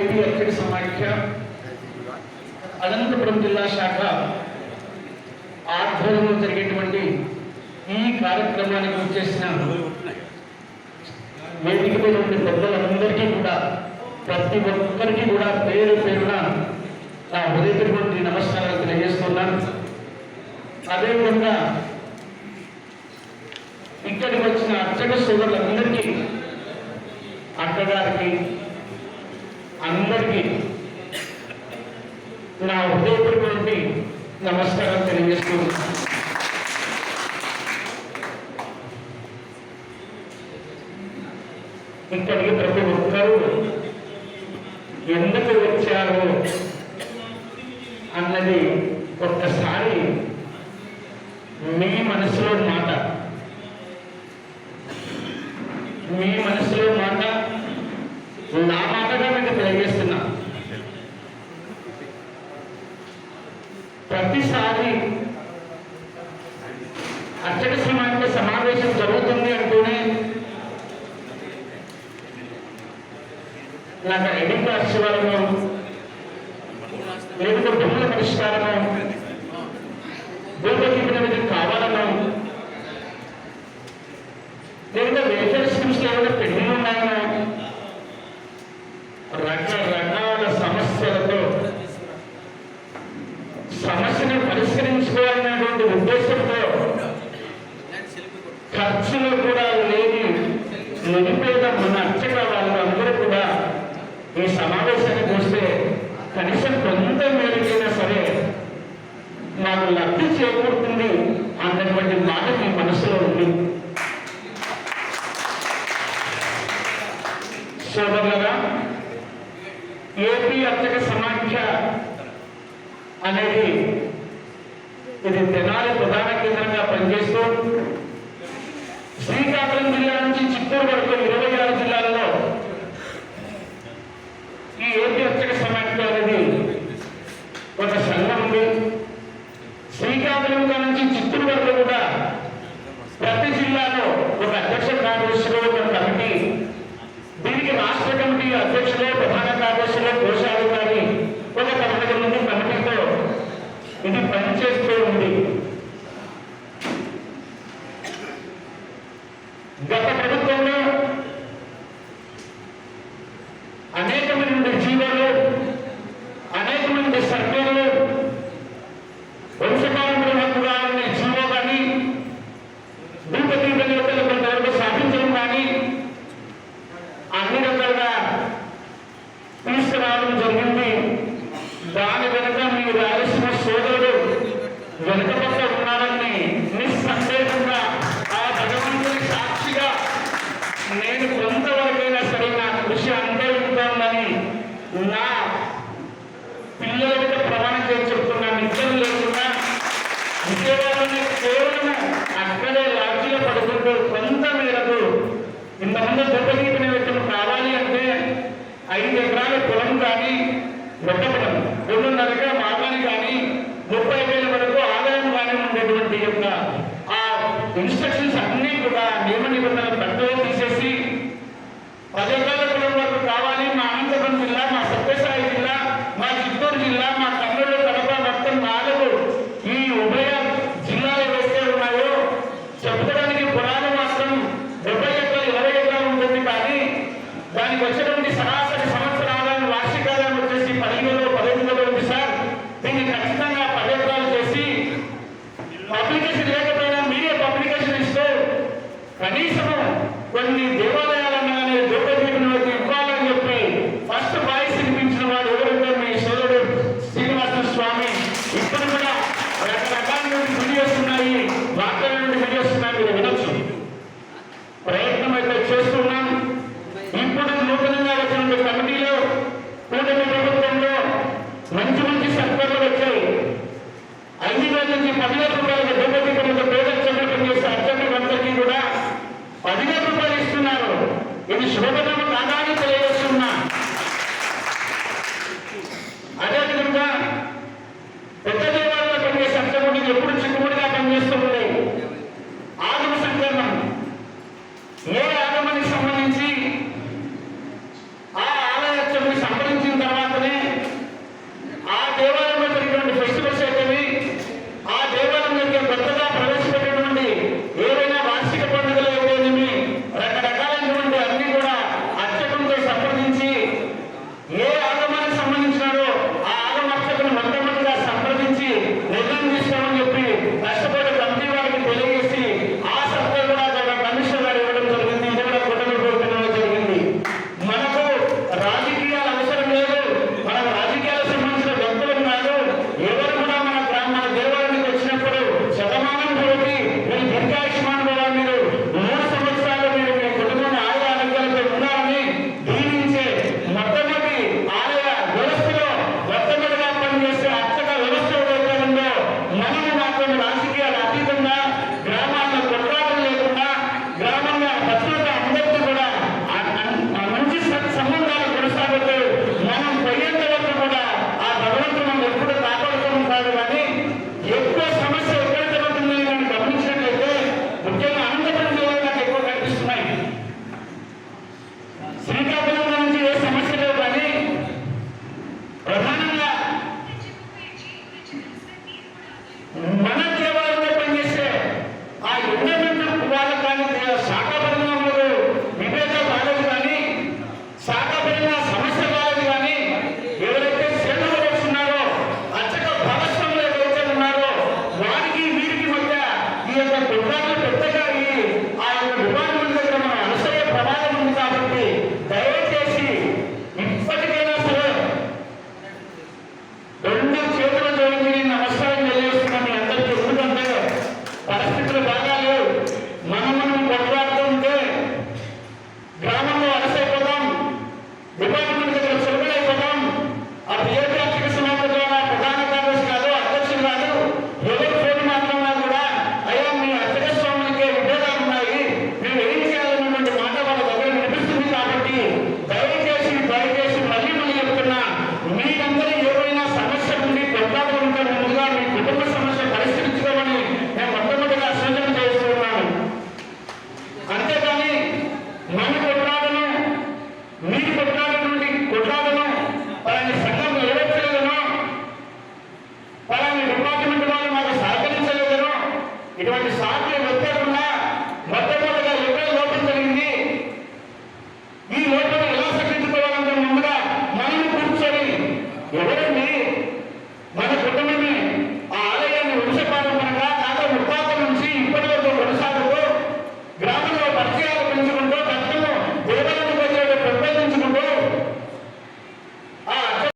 AP సమాఖ్య అనంతపురం జిల్లా శాఖ ఆధ్వర్యంలో జరిగేటువంటి ఈ కార్యక్రమానికి వచ్చేసిన వేదిక మీద ఉండే పెద్దలందరికీ కూడా ప్రతి ఒక్కరికి కూడా పేరు పేరున నా హృదయపూర్వక నమస్కారాలు తెలియజేస్తున్నాను. అదేవిధంగా ఇక్కడికి వచ్చిన అర్చక సోదరులందరికీ అక్కగారికి నా నమస్కారం తెలియజేస్తూ ఇక్కడికి ప్రతి ఒక్కరూ ఎందుకు వచ్చారు అన్నది ఒక్కసారి మీ మనసులో మాట మీ మనసులో మాట నా మాటగా మీకు తెలియజేస్తున్నా ప్రతిసారి అర్చక సమాజ సమావేశం జరుగుతుంది అంటూనే నాకు ఐడి కార్డ్స్ ఇవ్వాలను లేకపోతే భూముల పరిష్కారము ఖర్చులు కూడా లేని నిరుపేద మన అర్చక వాళ్ళందరూ కూడా ఈ సమావేశానికి వస్తే కనీసం కొంత మేరకైనా సరే నాకు లబ్ధి చేకూరుతుంది అన్నటువంటి మాట మీ మనసులో ఉంది. సోదరులరా ఏపీ అర్చక సమాఖ్య అనేది ఇది తెనాలి ప్రధాన కేంద్రంగా పనిచేస్తూ శ్రీకాకుళం జిల్లా నుంచి చిత్తూరు వరకు ఇరవై ఆరు జిల్లాల్లో ఈ ఏపీ అర్చక సమాఖ్య అనేది ఒక సంఘం ఉంది. శ్రీకాకుళం నుంచి చిత్తూరు వరకు కూడా ప్రతి జిల్లాలో ఒక అధ్యక్ష కార్యదర్శులు ఒక కమిటీ దీనికి రాష్ట్ర కమిటీ అధ్యక్షులు ప్రధాన కార్యదర్శులు కోశాధికారి ఇన్స్ట్రక్షన్స్ అన్నీ కూడా నియమ నిబంధనలు కనీసము కొన్ని దేవాలయాలన్నా కానీ దూపదీపంలోకి ఇవ్వాలని చెప్పి ఫస్ట్ వాయిస్ వినిపించిన వాడు ఎవరంటే మీ సోదరుడు శ్రీనివాస స్వామి. ఇప్పుడు కూడా రకరకాల నుండి వీడియోస్ ఉన్నాయి వార్తల నుండి వీడియోస్ ఉన్నాయి మీరు వినొచ్చు. ప్రయత్నం అయితే చేస్తున్నాం. ఇప్పుడు నూతనంగా వచ్చిన కమిటీలో కూటమి ప్రభుత్వంలో మంచి మంచి సర్కార్లు వచ్చాయి. ఐదు వేల నుంచి పదివేల రూపాయలు పదివేల రూపాయలు ఇస్తున్నారు. ఇది శుభకరము కాదని తెలియజేస్తున్నా. అదేవిధంగా పెద్ద దేవాలయంలో పనిచేసే అంతకుడు ఎప్పుడు చిక్కుముడిగా పనిచేస్తూ ఉంది ఆగమ సంక్రమం. ఏ